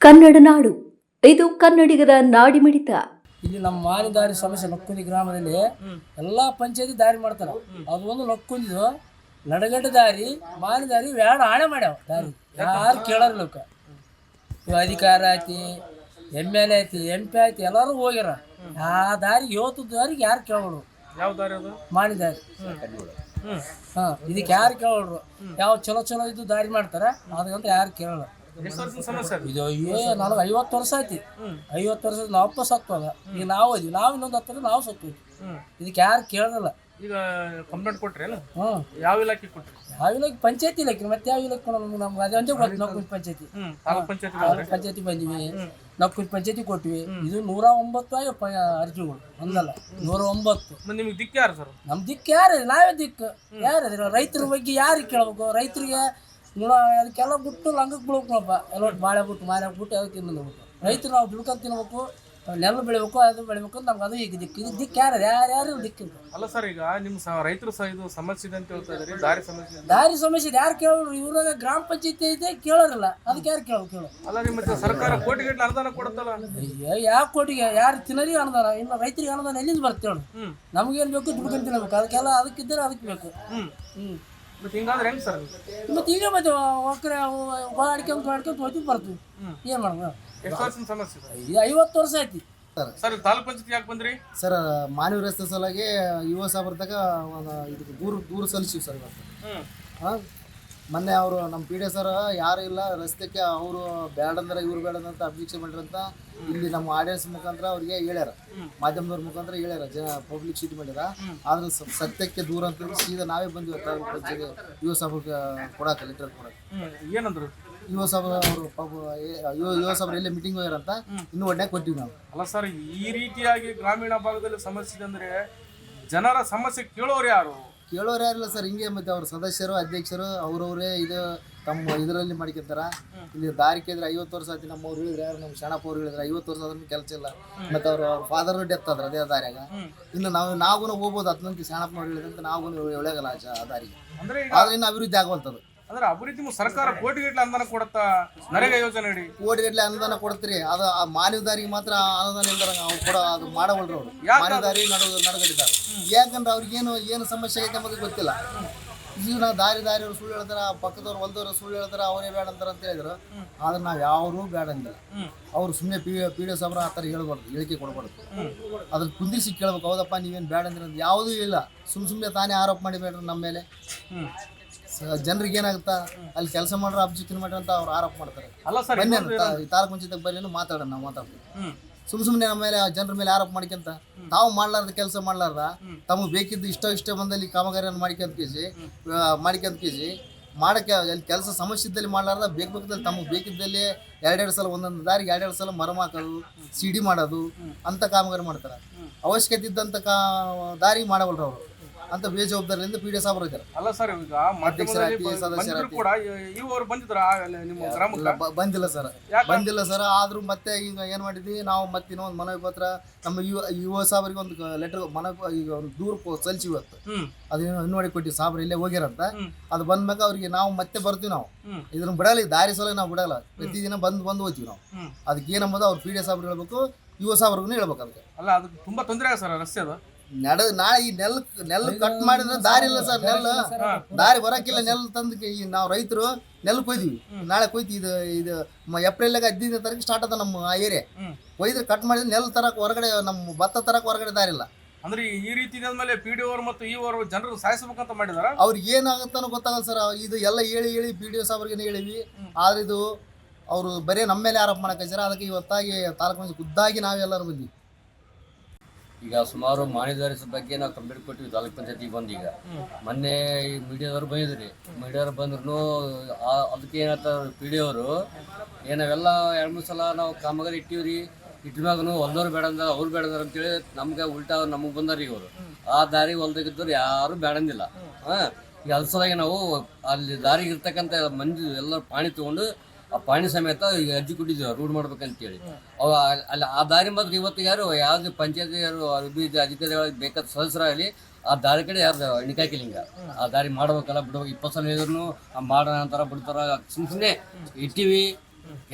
ಕನ್ನಡ ನಾಡು. ಇದು ಕನ್ನಡಿಗರ ನಾಡಿಮಿಡಿತ ಇಲ್ಲಿ ನಮ್ಮ ಮಾನಿ ದಾರಿ ಸಮಸ್ಯೆ ಲಕ್ಕುಂದಿ ಗ್ರಾಮದಲ್ಲಿ ಎಲ್ಲಾ ಪಂಚಾಯತಿ ದಾರಿ ಮಾಡ್ತಾರೆ. ಅದು ಒಂದು ಲಕ್ಕುಂದಿದು ನಡಗಡ್ಡ ದಾರಿ ಮಾನಿ ದಾರಿ ಎರಡು ಆಣೆ ಮಾಡ್ಯಾವ ದಾರಿ. ಯಾರು ಕೇಳೋರ್ ಲೋಕ. ಇವು ಅಧಿಕಾರ ಐತಿ ಎಂ ಎಲ್ ಎ ಐತಿ ಎಂ ಪಿ ಐತಿ ಎಲ್ಲರೂ ಹೋಗ್ಯಾರ. ಆ ದಾರಿ ಇವತ್ತು ದಾರಿಗೆ ಯಾರು ಕೇಳೋರು? ಯಾವ ದಾರಿ ಅದು? ಮಾನಿ ದಾರಿ. ಹ್ಮ್. ಹಾ ಇದಕ್ಕೆ ಯಾರು ಕೇಳೋರು? ಯಾವ ಚಲೋ ಚಲೋ ಇದು ದಾರಿ ಮಾಡ್ತಾರ ಅದಕ್ಕಂತ ಯಾರು ಕೇಳಲ್ಲ ಇದು ಏ ನನಗೆ ಐವತ್ತು ವರ್ಷ ಐತಿ ಐವತ್ತು ವರ್ಷದ ನಾವು ಅಪ್ಪ ಸತ್ತೋದ ಈಗ ನಾವು ಇದೀವಿ. ನಾವು ಇನ್ನೊಂದು ಹತ್ತಿರ ನಾವು ಸತ್ತು ಇದಕ್ ಇದಕ್ಕೆ ಯಾರು ಕೇಳೋದಿಲ್ಲ. ಈಗ ಕಂಪ್ಲೇಂಟ್ ಕೊಟ್ರೇನು ಹ್ಞೂ ಯಾವ ಇಲಾಖೆ ಕೊಟ್ರಿ? ಯಾವ ಇಲಾಖೆ? ಪಂಚಾಯತಿ ಇಲಾಖೆ. ಮತ್ತೆ ಯಾವ ಇಲಾಖೆ ನಮ್ಗೆ ನಮ್ಗೆ ಅದೇ ಒಂದೇ ಗೊತ್ತು ನಕ್ಕುಂಜಿ ಪಂಚಾಯತಿ. ಪಂಚಾಯತ್ ಬಂದಿವಿ. ನಕ್ಕುಂಜಿ ಪಂಚಾಯತಿ ಕೊಟ್ವಿ. ಇದು ನೂರ ಒಂಬತ್ತು ಪ ಅರ್ಜಿಗಳು. ಒಂದಲ್ಲ. ನೂರ ಒಂಬತ್ತು. ನಿಮ್ಗೆ ದಿಕ್ಕ ಯಾರು ಸರ್? ನಮ್ಮ ದಿಕ್ಕು ಯಾರು? ನಾವೇ ದಿಕ್ಕು. ಯಾರು? ರೈತರ ಬಗ್ಗೆ ಯಾರಿಗೆ ಕೇಳ್ಬೇಕು? ರೈತರಿಗೆ ನೋಡ ಅದಕ್ಕೆಲ್ಲ ಬಿಟ್ಟು ಲಂಗಕ್ಕೆ ಬೀಳ್ಬೇಕಪ್ಪ. ಎಲ್ಲ ಬಾಳೆ ಬಿಟ್ಟು ಮಾರ ಬಿಟ್ಟು ಅದಕ್ಕೆ ತಿನ್ನಬೇಕು ರೈತರು ನಾವು ದುಡ್ಕೊಂಡು ತಿನ್ಬೇಕು ನೆಲ್ಲು ಬೆಳಿಬೇಕು ಅದು ಬೆಳಿಬೇಕು ನಮ್ಗೆ ಅದು ಈಗ ದಿಕ್ಕು ಇದು ದಿಕ್ಕು ಯಾರು ಯಾರ್ಯಾರು ಯಾರು ದಿಕ್ಕಿಲ್ಲ. ಅಲ್ಲ ಸರ್ ಈಗ ನಿಮ್ಮ ಸಹ ರೈತರು ಸಹ ಇದು ಸಮಸ್ಯೆ ಇದೆ ಅಂತ ಹೇಳ್ತಾ ಇದ್ರಿ ದಾರಿ ಸಮಸ್ಯೆ. ದಾರಿ ಸಮಸ್ಯೆ ಯಾರು ಕೇಳೋರು ಇವ್ರಾಗ ಗ್ರಾಮ ಪಂಚಾಯತಿ ಐತೆ ಕೇಳೋರಿಲ್ಲ. ಅದಕ್ಕೆ ಯಾರು ಕೇಳೋ ಕೇಳೋ ಅಲ್ಲ ನಿಮ್ಮ ಸರ್ಕಾರ ಕೋಟಿಗಟ್ಟಲೆ ಅನುದಾನ ಕೊಡುತ್ತಲ್ಲ? ಅಯ್ಯೋ ಯಾವ ಕೋಟಿಗೆ ಯಾರು ತಿನ್ನರಿ ಅನುದಾನ ಇನ್ನು ರೈತರಿಗೆ ಅನುದಾನ ಎಲ್ಲಿಂದ ಬರ್ತೇವೆ ನಮ್ಗೇನು ಬೇಕು ದುಡ್ಕೊಂಡು ತಿನ್ನಬೇಕು. ಅದಕ್ಕೆಲ್ಲ ಅದಕ್ಕಿದ್ದರೆ ಅದಕ್ಕೆ ಬೇಕು. ಹ್ಞೂ ಹ್ಞೂ ಮತ್ತೆ ಹಿಂಗಾದ್ರೆ ಹೆಂಗ್ ಸರ್ ಮತ್ತೆ ಈಗ ಮತ್ತೆ ಒಕ್ಕರೆ ಅಡ್ಕೊಂತ ಅಡ್ಕೊಂತ ಹೋಗ್ತೀವಿ ಬರ್ತೀವಿ. ಏನು ಮಾಡೋದು? ಎಷ್ಟು ವರ್ಷದ ಸಮಸ್ಯೆ ಇದೆ? ಇದು ಐವತ್ತು ವರ್ಷ ಐತಿ ಸರ್. ತಾಲೂಕ್ ಪಂಚಾಯತ್ ಯಾಕೆ ಬಂದ್ರಿ? ಸರ್ ಮಾನವ ರಸ್ತೆ ಸಲುವಾಗಿ ಯುವ ಸಾಬರ್ದಾಗ ಒಂದು ಇದಕ್ಕೆ ದೂರ ದೂರ ಸಲ್ಲಿಸಿವಿ ಸರ್ ಇವತ್ತು. ಹ್ಮ್. ಹಾಂ? ಮೊನ್ನೆ ಅವರು ನಮ್ಮ ಪಿ ಡಿ ಸರ್ ಯಾರು ಇಲ್ಲ ರಸ್ತೆಗೆ ಅವರು ಬೇಡಂದ್ರೆ ಇವ್ರು ಬೇಡಂತ ಅಬ್ಜೆಕ್ಷನ್ ಮಾಡಿರಂತ ಇಲ್ಲಿ ನಮ್ಮ ಆಡಿಯನ್ಸ್ ಮುಖಾಂತರ ಅವ್ರಿಗೆ ಹೇಳ್ಯಾರ. ಮಾಧ್ಯಮದವ್ರ ಮುಖಾಂತರ ಹೇಳ್ಯಾರ ಜನ ಪಬ್ಲಿಕ್ ಶೀಟ್ ಮಾಡ್ಯಾರ ಆದ್ರೆ ಸತ್ಯಕ್ಕೆ ದೂರ ಅಂತ ಹೇಳಿ ಸೀದಾ ನಾವೇ ಬಂದಿವಿ ತಾಲೂಕು ಪಂಚಾಯತ್ ಯುವ ಸಭೆಗೆ ಕೊಡಕ್ಕೆ ಲೆಟರ್ ಕೊಡಕ್ಕೆ ಏನಂದ್ರು? ಯುವ ಸಭೆ ಅವರು ಯುವ ಸಭೆ ಎಲ್ಲೇ ಮೀಟಿಂಗ್ ಹೋಗ್ಯಾರಂತ ಇನ್ನು ಒಡ್ಡೆ ಕೊಟ್ಟಿವಿ ನಾವು. ಅಲ್ಲ ಸರ್ ಈ ರೀತಿಯಾಗಿ ಗ್ರಾಮೀಣ ಭಾಗದಲ್ಲಿ ಸಮಸ್ಯೆ ಅಂದ್ರೆ ಜನರ ಸಮಸ್ಯೆ ಕೇಳೋರು ಯಾರು? ಕೇಳೋರು ಯಾರಿಲ್ಲ ಸರ್ ಹಿಂಗೆ ಮತ್ತೆ ಅವ್ರ ಸದಸ್ಯರು ಅಧ್ಯಕ್ಷರು ಅವ್ರವ್ರೇ ಇದು ತಮ್ಮ ಇದರಲ್ಲಿ ಮಾಡ್ಕೊತಾರ. ಇಲ್ಲಿ ದಾರಿ ಕೇಳಿದ್ರೆ ಐವತ್ತು ವರ್ಷ ಆಯ್ತು ನಮ್ಮ ಅವ್ರು ಹೇಳಿದ್ರೆ ಯಾರು ನಮ್ಮ ಶಣಪ್ಪ ಅವ್ರು ಹೇಳಿದ್ರೆ ಐವತ್ತು ವರ್ಷ ಆದ್ರೂ ಕೆಲಸ ಇಲ್ಲ. ಮತ್ತೆ ಅವ್ರ ಅವ್ರ ಫಾದರ್ ಡೆತ್ ಆದ್ರ ಅದೇ ದಾರಿಯಾಗ. ಇನ್ನು ನಾವು ನಾವು ಹೋಗ್ಬೋದು ಅದ್ನಂತ ಶಣಪ್ಪ ಅವ್ರು ಹೇಳಿದ್ರೆ ನಾವು ಒಳಗಲ್ಲ ಆ ದಾರಿಗೆ. ಆದ್ರೆ ಇನ್ನು ಅಭಿವೃದ್ಧಿ ಆಗುವಂಥದ್ದು ಅಂದ್ರೆ ಅಭಿವೃದ್ಧಿ ಸರ್ಕಾರ ಕೋಟಿಗಟ್ಟಲೆ ಅನುದಾನ ಕೊಡುತ್ತಾ ನರೇಗಾ ಯೋಜನೆ ಅಡಿ? ಕೋಟಿಗಟ್ಟಲೆ ಅನುದಾನ ಕೊಡ್ತೀರಿ. ಅದು ಆ ಮಾನವದಾರಿಗೆ ಮಾತ್ರ ಅನುದಾನ ಇಲ್ದಾರ ಅವ್ರು ಕೊಡ ಅದು ಮಾಡಬಲ್ರು ಅವರು. ಮಾನವದಾರಿ ಮಾನವ ದಾರಿ ನಡು ನಡಗಡಿದ್ದಾರೆ ಯಾಕಂದ್ರೆ ಅವ್ರಿಗೇನು ಏನು ಸಮಸ್ಯೆ ಐತೆ ಅನ್ನೋದು ಗೊತ್ತಿಲ್ಲ. ಜೀವನ ದಾರಿ ದಾರಿ ಅವ್ರು ಸುಳ್ಳು ಹೇಳ್ತಾರ ಪಕ್ಕದವ್ರು ಹೊಲ್ದವ್ರು ಸುಳ್ಳು ಹೇಳ್ತಾರ ಅವರೇ ಬೇಡ ಅಂತಾರ ಅಂತ ಹೇಳಿದ್ರು. ಆದ್ರೆ ನಾವು ಯಾವರೂ ಬೇಡ ಅಂದಿಲ್ಲ. ಅವ್ರು ಸುಮ್ಮನೆ ಪಿ ಪಿ ಡಿ ಸಾಬ್ರ ಆ ಥರ ಹೇಳ್ಬಾರ್ದು ಹೇಳಿಕೆ ಕೊಡಬಾರ್ದು. ಅದ್ರ ಕುಂದಿಸಿ ಕೇಳ್ಬೇಕು ಹೌದಪ್ಪ ನೀವೇನು ಬೇಡ ಅಂದ್ರೆ ಯಾವುದೂ ಇಲ್ಲ. ಸುಮ್ ಸುಮ್ಮನೆ ತಾನೇ ಆರೋಪ ಮಾಡಿಬೇಡ್ರಿ ನಮ್ಮ ಮೇಲೆ. ಜನರಿಗೆ ಏನಾಗುತ್ತಾ? ಅಲ್ಲಿ ಕೆಲಸ ಮಾಡ್ರ ಅಬ್ಜೆಕ್ಷನ್ ಮಾಡ್ರಿ ಅಂತ ಅವ್ರು ಆರೋಪ ಮಾಡ್ತಾರೆ. ಅಲ್ಲ ಸರ್ ಬನ್ನಿ ಅಂತ ಈ ತಾಲೂಕು ಪಂಚಾಯತ್ ಬರಲಿ ಮಾತಾಡೋಣ ನಾವು ಮಾತಾಡ್ತೀವಿ. ಸುಮ್ ಸುಮ್ಮನೆ ನಮ್ಮ ಮೇಲೆ ಜನರ ಮೇಲೆ ಆರೋಪ ಮಾಡ್ಕೊಂತ ತಾವು ಮಾಡ್ಲಾರ್ದ ಕೆಲಸ ಮಾಡ್ಲಾರ್ದ? ತಮಗೆ ಬೇಕಿದ್ದು ಇಷ್ಟ ಇಷ್ಟ ಬಂದಲ್ಲಿ ಕಾಮಗಾರಿಯನ್ನು ಮಾಡ್ಕೊಂತ ಕೇಸಿ ಮಾಡ್ಕೊಂತ ಕೇಸಿ ಮಾಡಕ್ಕೆ ಅಲ್ಲಿ ಕೆಲಸ ಸಮಸ್ಯೆ ಇದ್ದಲ್ಲಿ ಮಾಡ್ಲಾರ್ದ ಬೇಕು ಬೇಕದಲ್ಲಿ ತಮಗೆ ಬೇಕಿದ್ದಲ್ಲಿ ಎರಡೆರಡು ಸಲ ಒಂದೊಂದು ದಾರಿಗೆ ಎರಡೆರಡು ಸಲ ಮರಮ ಹಾಕೋದು ಸಿಡಿ ಮಾಡೋದು ಅಂತ ಕಾಮಗಾರಿ ಮಾಡ್ತಾರೆ. ಅವಶ್ಯಕತೆ ಇದ್ದಂಥ ಕಾ ದಾರಿ ಮಾಡವಲ್ರು ಅವರು. ಅಂತ ಬೇಜವಾಬ್ದಾರಿಯಿಂದ ಪಿ ಡಿ ಸಾಬ್ರು ಇದ್ದಾರೆ. ಅಲ್ಲ ಸರ್ ಈಗ ಮಾಧ್ಯಮದಲ್ಲಿ ಬ-. ಬಂದಿದ್ರು ಕೂಡ ಇವರು ಬಂದಿದ್ರ ನಿಮ್ಮ ಗ್ರಾಮಕ್ಕೆ? ಇಲ್ಲ, ಬ- ಬಂದಿಲ್ಲ ಸರ್. ಯಾಕೆ? ಬಂದಿಲ್ಲ ಸರ್ ಆದ್ರೂ ಮತ್ತೆ ಈಗ ಏನ್ ಮಾಡಿದ್ವಿ ನಾವು ಮತ್ತೆ ಇನ್ನೊಂದು ಮನವಿ ಪತ್ರ ನಮ್ಮ ಯುವ ಯುವ ಸಾಬರಿಗೆ ಒಂದು ಲೆಟರ್ ಮನವಿ ಈಗ ಒಂದು ದೂರ ಸಲ್ಲಿಸಿ ಇವತ್ತು. ಹ್ಮ್. ಅದು ಕೊಟ್ಟಿ ಸಾಬ್ರು ಇಲ್ಲೇ ಹೋಗ್ಯಾರಂತ ಹ್ಮ್. ಅದು ಬಂದ್ಮೇಲೆ ಅವ್ರಿಗೆ ನಾವು ಮತ್ತೆ ಬರ್ತೀವಿ ನಾವು. ಹ್ಮ್. ಇದನ್ನ ಬಿಡಲ್ಲ ಈ ದಾರಿ ಸಲ ನಾವು ಬಿಡಲ್ಲ. ಪ್ರತಿದಿನ ಬಂದು ಬಂದು ಹೋಗ್ತೀವಿ ನಾವು. ಹ್ಮ್. ಅದಕ್ಕೆ ಏನಂಬುದು ಅವ್ರು ಪಿ ಡಿ ಸಾಬ್ರು ಹೇಳ್ಬೇಕು ಯುವ ಸಾಬ್ರಿಗೂ ಹೇಳ್ಬೇಕು ಅದಕ್ಕೆ. ಅಲ್ಲ ಅದು ತುಂಬಾ ತೊಂದರೆ ಆಗ ಸರ್ ರಸ್ತೆ ಅದು. ನಡ ನಾಳೆ ಈ ನೆಲ್ ನೆಲ್ ಕಟ್ ಮಾಡಿದ್ರೆ ದಾರಿ ಇಲ್ಲ ಸರ್ ನೆಲ್. ದಾರಿ ಬರಕಿಲ್ಲ ನೆಲ್ ತಂದು ಈ ನಾವು ರೈತರು ನೆಲ್ ಕೊಯ್ದೀವಿ. ನಾಳೆ ಕೊಯ್ತಿ ಇದು ಇದು ಏಪ್ರಿಲ್ನಾಗ ಹದಿನೈದನೇ ತಾರೀಕು ಸ್ಟಾರ್ಟ್ ಅದ ನಮ್ಮ ಆ ಏರಿಯಾ ಕೊಯ್ದ್ರೆ ಕಟ್ ಮಾಡಿದ್ರೆ ನೆಲ್ ತರಕ್ ಹೊರಗಡೆ ನಮ್ಮ ಭತ್ತ ತರಕ್ ಹೊರಗಡೆ ದಾರಿ ಇಲ್ಲ. ಅಂದ್ರೆ ಈ ರೀತಿ ಮೇಲೆ ಪಿ ಡಿ ಅವರು ಮತ್ತು ಈ ಓರ್ ಜನರು ಸಾಯಿಸ್ಬೇಕಂತ ಮಾಡಿದಾರ? ಅವ್ರಿಗೆ ಏನಾಗುತ್ತಾನೋ ಗೊತ್ತಾಗಲ್ಲ ಸರ್ ಇದು ಎಲ್ಲ ಹೇಳಿ ಹೇಳಿ ಪಿ ಡಿ ಎಸ್ ಅವ್ರಿಗೆ ಹೇಳಿವಿ ಆದ್ರೆ ಇದು ಅವರು ಬರೀ ನಮ್ಮ ಮೇಲೆ ಆರೋಪ ಮಾಡಕ್ಕೆ ಅದಕ್ಕೆ ಇವತ್ತಾಗಿ ತಾಲೂಕು ಖುದ್ದಾಗಿ ನಾವೆಲ್ಲರೂ ಬಂದ್ವಿ. ಈಗ ಸುಮಾರು ಮಾಣಿದಾರಿ ಬಗ್ಗೆ ನಾವು ಕಂಪ್ಲೇಂಟ್ ಕೊಟ್ಟಿವಿ, ತಾಲೂಕ್ ಪಂಚಾಯತಿಗೆ ಬಂದು ಈಗ. ಮೊನ್ನೆ ಈ ಮೀಡಿಯಾದವ್ರು ಬಂದಿದ್ರಿ ಮೀಡಿಯಾದವ್ರು ಬಂದ್ರು ಅದಕ್ಕೆ ಏನಂತಾರೆ ಪಿ ಡಿ ಅವರು ಏನವೆಲ್ಲ ಎರಡು ಮೂರು ಸಲ ನಾವು ಕಾಮಗಾರಿ ಇಟ್ಟಿವ್ರಿ ಇಟ್ಟಿನಾಗೂ ಹೊಲ್ದವ್ರು ಬೇಡ ಅಂದ್ರೆ, ಅವ್ರು ಬೇಡ ಅಂದಾರ ಅಂತೇಳಿ ನಮ್ಗೆ ಉಲ್ಟಾ ನಮಗೆ ಬಂದಾರಿ ಇವರು ಆ ದಾರಿ ಹೊಲ್ದಾಗಿದ್ದವ್ರು ಯಾರು ಬೇಡಂದಿಲ್ಲ ಹಾಂ ಈಗ ಅದ್ರ ನಾವು ಅಲ್ಲಿ ದಾರಿಗೆ ಇರ್ತಕ್ಕಂಥ ಮಂದಿ ಎಲ್ಲ ಪಾಣಿ ತಗೊಂಡು ಆ ಪಾಣಿ ಸಮೇತ ಈಗ ಅರ್ಜಿ ಕೊಟ್ಟಿದ್ದೀವಿ ಮಾಡ್ಬೇಕಂತ ಹೇಳಿ ಅವ ಅಲ್ಲಿ, ಆ ದಾರಿ ಮಾತ್ರ ಇವತ್ತು ಯಾರು, ಯಾವ್ದು ಪಂಚಾಯತಿ ಯಾರು ಅಭಿವೃದ್ಧಿ ಅಧಿಕಾರಿಗಳು ಬೇಕಾದ ಸದಸ್ಯರಾಗಲಿ, ಆ ದಾರಿ ಕಡೆ ಯಾರು ಇಣಿಕಾಕಿಲಿಂಗ ಆ ದಾರಿ ಮಾಡ್ಬೇಕಲ್ಲ, ಬಿಡ್ಬೇಕು, ಇಪ್ಪತ್ತು ಸಲ ಹೇಳಿದ್ರು, ಆ ಅಂತಾರ, ಬಿಡ್ತಾರ ಸುಮ್ ಸುಮ್ಮನೆ ಇಟ್ಟಿವಿ.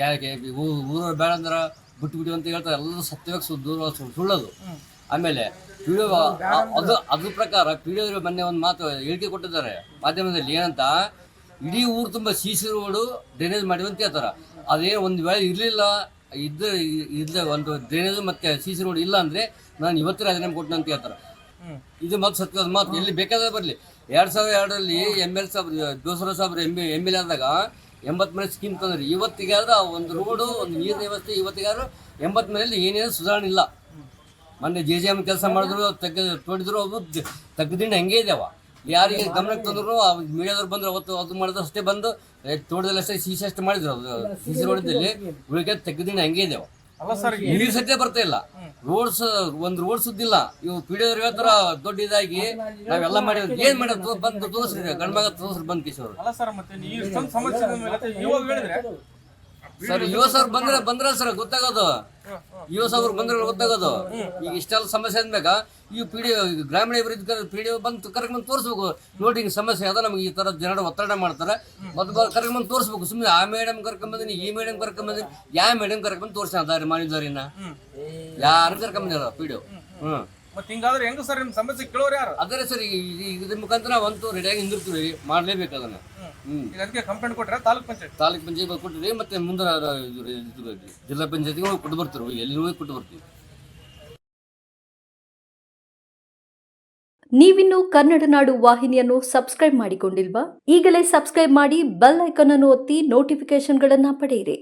ಯಾಕೆ ಊರವ್ರು ಬೇಡ ಅಂದ್ರೆ ಬಿಟ್ಟು ಬಿಟ್ಟು ಅಂತ ಹೇಳ್ತಾರೆ ಎಲ್ಲ ಸತ್ಯವಾಗಿ ದೂರ ಸುಳ್ಳೋದು ಸುಳ್ಳದು. ಆಮೇಲೆ ಪಿ ಅದು, ಅದ್ರ ಪ್ರಕಾರ ಪಿ ಮೊನ್ನೆ ಒಂದು ಮಾತು ಹೇಳಿಕೆ ಕೊಟ್ಟಿದ್ದಾರೆ, ಮಾಧ್ಯಮದಲ್ಲಿ ಏನಂತ ಇಡೀ ಊರು ತುಂಬ ಸಿ ಸಿ ರೋಡು ಡ್ರೈನೇಜ್ ಮಾಡಿವಿ ಅಂತ ಹೇಳ್ತಾರೆ. ಅದೇ ಒಂದು ವೇಳೆ ಇರಲಿಲ್ಲ ಇದ್ದ ಇದ್ದ ಒಂದು ಡ್ರೈನೇಜ್ ಮತ್ತೆ ಸಿ ಸಿ ರೋಡ್ ಇಲ್ಲ ಅಂದ್ರೆ ನಾನು ಇವತ್ತು ರಾಜೀನಾಮೆ ಕೊಟ್ಟನ ಅಂತ ಹೇಳ್ತಾರೆ ಇದು ಮಾತು ಸತ್ಯದ ಮಾತು ಎಲ್ಲಿ ಬೇಕಾದ್ರೆ ಬರಲಿ. ಎರಡು ಸಾವಿರದ ಎರಡರಲ್ಲಿ ಎಂ ಎಲ್ ಸಾಬ್ರು ದೋಸರ ಸಾಬ್ರು ಎಂ ಎಂ ಎಲ್ ಆದಾಗ ಎಂಬತ್ತು ಮನೆ ಸ್ಕೀಮ್ ತಂದ್ರಿ. ಇವತ್ತಿಗಾದ್ರೂ ಆ ಒಂದು ರೋಡು ಒಂದು ನೀರಿನ ವ್ಯವಸ್ಥೆ ಇವತ್ತಿಗಾದ್ರೂ ಎಂಬತ್ತು ಮನೆಯಲ್ಲಿ ಏನೇನು ಸುಧಾರಣೆ ಇಲ್ಲ. ಮೊನ್ನೆ ಜೆ ಜೆ ಎಂ ಕೆಲಸ ಮಾಡಿದ್ರು ತೆಗ್ದು ತೋಡಿದ್ರು ಅವು ತಗ್ಗದಿಂದ ತೆಗ್ದಿಂದ ಹಂಗೆ ಇದಾವ. ಯಾರಿಗೆ ಗಮನಕ್ಕೆ ತಂದ್ರು ಮೀಡಿಯಾದವ್ರು ಬಂದ್ರು ಅವತ್ತು ಅದು ಮಾಡಿದ್ರು ಅಷ್ಟೇ ಬಂದು ತೋಟದಲ್ಲಿ ಅಷ್ಟೇ ಸಿ ಸಿ ಅಷ್ಟೇ ಮಾಡಿದ್ರು ಅದು ಸಿ ಸಿ ರೋಡದಲ್ಲಿ ಉಳಿಕೆ ತೆಗ್ದಿಂದ ಹಂಗೆ ಇದಾವ ಅಲ್ಲ ಸರ್ ನೀರು ಸತ್ಯ ಬರ್ತಾ ಇಲ್ಲ. ರೋಡ್ಸ್ ಒಂದ್ ರೋಡ್ ಸುದ್ದಿಲ್ಲ. ಇವು ಪಿಡಿಯೋರು ಹೇಳ್ತಾರ ದೊಡ್ಡ ಇದಾಗಿ ನಾವೆಲ್ಲ ಮಾಡಿದ್ರು ಏನ್ ಮಾಡೋದು ಬಂದು ತೋರಿಸ್ರಿ ಗಂಡ್ಮಗ ತೋರಿಸ್ರಿ ಬಂದ್ ಕಿಶೋರ್. ಅಲ್ಲ ಸರ್ ಮತ್ತೆ ಸರ್ ಯುವ ಸರ್ ಬಂದ್ರೆ ಬಂದ್ರ ಸರ್. ಗೊತ್ತಾಗೋದು. ಯುವ ಸರ್ ಬಂದ್ರೆ ಗೊತ್ತಾಗೋದು. ಈಗ ಇಷ್ಟೆಲ್ಲ ಸಮಸ್ಯೆ ಅಂದ್ಮ್ಯಾಗ ಈ ಪಿ ಡಿ ಗ್ರಾಮೀಣ ಅಭಿವೃದ್ಧಿ ಪಿ ಡಿ ಬಂದು ಕರ್ಕೊಂಡ್ ತೋರಿಸ್ಬೇಕು. ನೋಡಿ ಹಿಂಗೆ ಸಮಸ್ಯೆ ಅದ ನಮ್ಗೆ ಈ ತರ ಜನರು ಒತ್ತಡ ಮಾಡ್ತಾರೆ. ಮತ್ತೆ ಬಂದು ತೋರಿಸ್ಬೇಕು. ಸುಮ್ಮನೆ ಆ ಮೇಡಮ್ ಕರ್ಕೊಂಬಂದಿನಿ ಈ ಮೇಡಮ್ ಕರ್ಕೊಂಬಂದಿನಿ ಯಾವ ಮೇಡಮ್ ಕರ್ಕೊಂಡ್ ತೋರಿಸ ಅದಾರಿ ಮಾಡಿದಾರಿನ ಯಾರು ಕರ್ಕೊಂಬಂದಿಲ್ಲ ಪಿ ಡಿ ಹ್ಮ್. ಮತ್ತೆ ಹಿಂಗಾದ್ರೆ ಹೆಂಗ ಸರ್ ನಿಮ್ ಸಮಸ್ಯೆ ಕೇಳೋರು ಯಾರು? ಅದರ ಸರ್ ಈ- ಈ- ಇದ್ರ ಮುಖಾಂತರ ಒಂದು ರೆಡಿಯಾಗಿ ಹಿಂದಿರ್ತೀವಿ ಮಾಡ್ಲೇಬೇಕು ಅದನ್ನ. ಈಗ ಅದಕ್ಕೆ ಕಂಪ್ಲೇಂಟ್ ಕೊಟ್ರೆ ತಾಲೂಕ್ ಪಂಚಾಯತ್. ತಾಲೂಕ್ ಪಂಚಾಯತ್ ಕೊಟ್ಟಿರಿ ಮತ್ತೆ ಮುಂದೆ ಜಿಲ್ಲಾ ಪಂಚಾಯತ್ಗೆ ಹೋಗಿ ಕೊಟ್ಟು ಬರ್ತೀವಿ ಎಲ್ಲಿ ಹೋಗಿ ಕೊಟ್ಟು ಬರ್ತೀವಿ. ನೀವಿನ್ನು ಕನ್ನಡ ನಾಡು ವಾಹಿನಿಯನ್ನು ಸಬ್ಸ್ಕ್ರೈಬ್ ಮಾಡಿಕೊಂಡಿಲ್ವಾ? ಈಗಲೇ ಸಬ್ಸ್ಕ್ರೈಬ್ ಮಾಡಿ ಬೆಲ್ ಐಕಾನ್ ಅನ್ನು ಒತ್ತಿ ನೋಟಿಫಿಕೇಶನ್ಗಳನ್ನು ಪಡೆಯಿರಿ.